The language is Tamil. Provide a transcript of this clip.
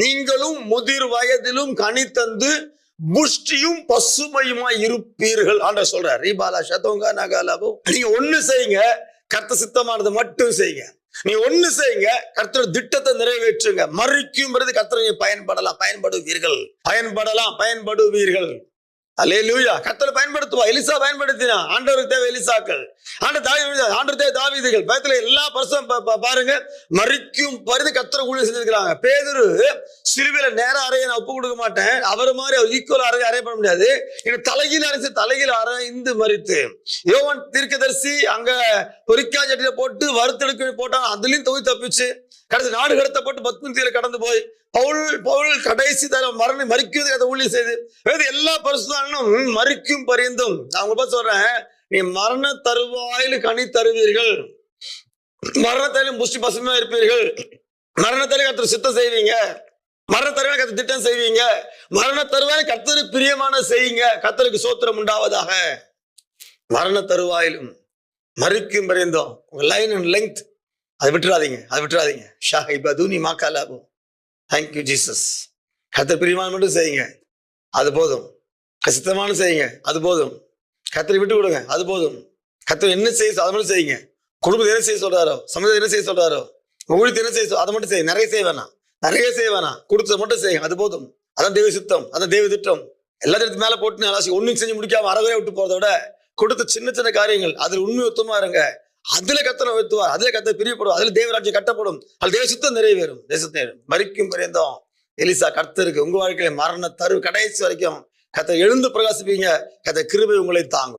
நீங்களும் முதிர் வயதிலும் கனி தந்து புஷ்டியும் பசுமையுமா இருப்பீர்கள். ஆண்ட சொல்ற ரீபாலா சதோங்கா நகாலாபோ நீங்க ஒண்ணு செய்யுங்க கர்த்த சித்தமானது மட்டும் செய்யுங்க. நீ ஒண்ணு செய்யுங்க கர்த்தர் திட்டத்தை நிறைவேற்றுங்க. மறுக்கும்ன்றது கர்த்தர் நீங்க பயன்படலாம் பயன்படுவீர்கள். பயன்படலாம் பயன்படுவீர்கள். அல்லேலூயா கர்த்தரை பயன்படுத்துவா எலிசா பயன்படுத்தினா ஆண்டவருக்கு தேவை எலிசாக்கள். ஆண்டு தாவி ஆண்டு தாவிதுகள். பயத்துல எல்லா பரிசும் பாருங்க. மறிக்கும் பரிந்து கத்திர ஊழியர் செஞ்சிருக்கிறாங்க. பேதுரு சிலுவையில நேரம் அறைய நான் ஒப்பு கொடுக்க மாட்டேன். அவர் மாதிரி அவர் ஈக்குவல் அறைய அறைய பண்ண முடியாது. எனக்கு தலைகீழ அரைச்சு தலைகீழ அரைந்து மறித்து. யோவன் தீர்க்கதரிசி அங்க பொறிக்கா சட்டியில போட்டு வறுத்தெடுக்க போட்டான் அதுலயும் தொகுதி தப்பிச்சு. கடைசி நாடு கடத்தப்பட்டு பத்மந்தியில கடந்து போய் பவுல் பவுல் கடைசி தர மரண மறிக்கிறது அதை ஊழியர் செய்து. வேறு எல்லா பரிசுதானும் மறிக்கும் பரிந்தும் நான் உங்க சொல்றேன். நீ மரண தருவாயில் கனி தருவீர்கள் மரணத்தாலும் புஷ்டி பசுமையா இருப்பீர்கள். மரணத்திலும் கத்தர் சித்தம் செய்வீங்க. மரண தருவாய் கத்தர் திட்டம் செய்வீங்க. மரண தருவாய் கத்தரு பிரியமான செய்யுங்க. கத்தருக்கு சோத்திரம் உண்டாவதாக. மரண தருவாயிலும் மறுக்கும் பரிந்தோம் உங்க லைன் அண்ட் லெங்க் அதை விட்டுறாதீங்க. அதை விட்டுறாதீங்க. ஷாஹி பதூனி மாக்காலாபோ தேங்க்யூ ஜீசஸ் கத்தர் பிரியமான மட்டும் செய்யுங்க. அது போதும். கசித்தமான செய்யுங்க. அது போதும். கத்தரை விட்டு கொடுங்க. அது போதும். கத்தர் என்ன செய்ய அதை மட்டும் செய்யுங்க. குடும்பத்தை என்ன செய்ய சொல்றாரோ சமூகத்தை என்ன செய்ய சொல்றாரோ உங்க ஊழியத்தை என்ன செய்ய சொல்- அதை மட்டும் செய்ய நிறைய செய்ய வேணாம். நிறைய செய்ய வேணாம். கொடுத்ததை மட்டும் செய்யுங்க. அது போதும். அதான் தெய்வ சித்தம். அதான் தெய்வ திட்டம். எல்லாத்திற்கு மேல போட்டு அலாசி ஒன்றும் செஞ்சு முடிக்காம அறவே விட்டு போறத விட கொடுத்த சின்ன சின்ன காரியங்கள் அதில் உண்மை ஒத்துமா இருங்க. அதுல கத்தனை உயர்த்துவார் அதுல கத்த பிரியப்படும். அதுல தேவராஜ்யம் கட்டப்படும். அது தேவ சுத்தம் நிறைவேறும். தேசத்தை மறிக்கும் பரியந்தம். எலிசா கர்த்தருக்கு உங்க வாழ்க்கையில மரண தரு கடைசி வரைக்கும் கத்தை எழுந்து பிரகாசிப்பீங்க. கத்தை கிருபை உங்களை தாங்கும்.